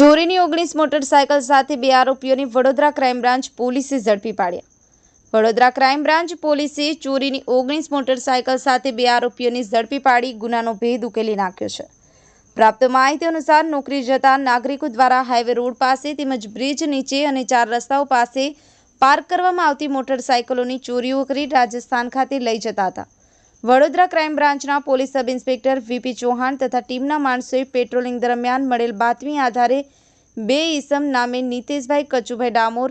ઓગણીસ મોટરસાયકલ સાથે બે આરોપીઓની વડોદરા ક્રાઇમ બ્રાન્ચ પોલીસે ઝડપી પાડ્યા. વડોદરા ક્રાઇમ બ્રાન્ચ પોલીસે ચોરીની ઓગણીસ મોટરસાયકલ સાથે બે આરોપીઓની ઝડપી પાડી ગુનાનો ભેદ ઉકેલી નાખ્યો છે. પ્રાપ્ત માહિતી અનુસાર નોકરી જતા નાગરિકો દ્વારા હાઈવે રોડ પાસે તેમજ બ્રિજ નીચે અને ચાર રસ્તાઓ પાસે પાર્ક કરવામાં આવતી મોટરસાયકલોની ચોરીઓ કરી રાજસ્થાન ખાતે લઈ જતા હતા. વડોદરા ક્રાઇમ બ્રાન્ચના police sub inspector VP Chauhan તથા ટીમના માણસોએ પેટ્રોલિંગ દરમિયાન મળેલ બાતમી આધારે બે ઈસમ નામે નીતેશભાઈ કચુભાઈ ડામોર,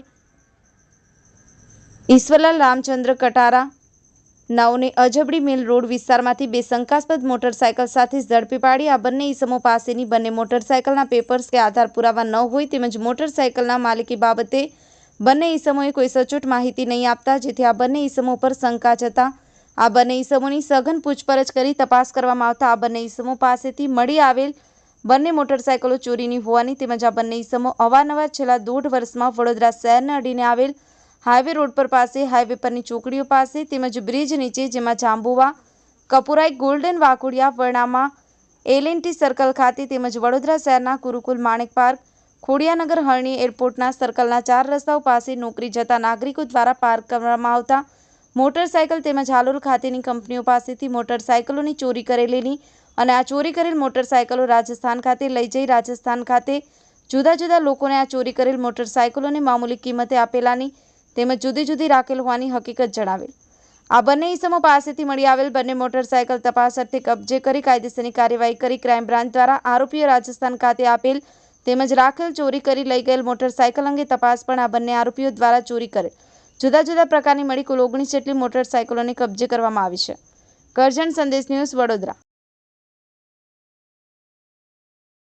ઈશ્વરલાલ રામચંદ્ર કટારા, નાઓને અજબડી મિલ રોડ વિસ્તારમાંથી બે શંકાસ્પદ મોટરસાયકલ સાથે ઝડપી પાડી આ બંને ઈસમો પાસેની બંને મોટરસાયકલના પેપર્સ કે આધાર પુરાવા ન હોય તેમજ મોટરસાયકલના માલિકી બાબતે બંને ઈસમોએ કોઈ સચોટ માહિતી નહીં આપતા, જેથી આ બંને ઈસમો પર શંકા જતા આ બંને ઈસમોની સઘન પૂછપરછ કરી તપાસ કરવામાં આવતા આ બંને ઈસમો પાસેથી મળી આવેલ બંને મોટરસાયકલો ચોરીની હોવાની તેમજ આ બંને ઈસમો અવારનવાર છેલ્લા દોઢ વર્ષમાં વડોદરા શહેરને અડીને આવેલ હાઈવે રોડ પર પાસે, હાઈવે પરની ચોકડીઓ પાસે તેમજ બ્રિજ નીચે જેમાં જાંબુવા, કપુરાઈ, ગોલ્ડન વાકુડિયા વર્ણામાં એલએનટી સર્કલ ખાતે તેમજ વડોદરા શહેરના ગુરુકુલ માણેક પાર્ક, ખોડિયાનગર હરણી એરપોર્ટના સર્કલના ચાર રસ્તાઓ પાસે નોકરી જતા નાગરિકો દ્વારા પાર્ક કરવામાં આવતા મોટરસાયકલ તેમજ હાલોલ ખાતેની કંપનીઓ પાસેથી મોટરસાયકલોની ચોરી કરેલીની અને આ ચોરી કરેલ મોટરસાયકલો રાજસ્થાન ખાતે લઈ જઈ રાજસ્થાન ખાતે જુદા જુદા લોકોને આ ચોરી કરેલ મોટરસાયકલોને મામૂલી કિંમતે આપેલાની તેમજ જુદી જુદી રાખેલ હોવાની હકીકત જણાવેલ. આ બંને ઇસમો પાસેથી મળી આવેલ બંને મોટરસાયકલ તપાસ અર્થે કબજે કરી કાયદેસરની કાર્યવાહી કરી ક્રાઇમ બ્રાન્ચ દ્વારા આરોપીઓ રાજસ્થાન ખાતે આપેલ તેમજ રાખેલ ચોરી કરી લઈ ગયેલ મોટરસાયકલ અંગે તપાસ પણ આ બંને આરોપીઓ દ્વારા ચોરી કરેલ. જુદા જુદા પ્રકારની મળી કુલ ઓગણીસ જેટલી મોટરસાયકલોને કબજે કરવામાં આવી છે. કરજણ સંદેશ ન્યૂઝ વડોદરા.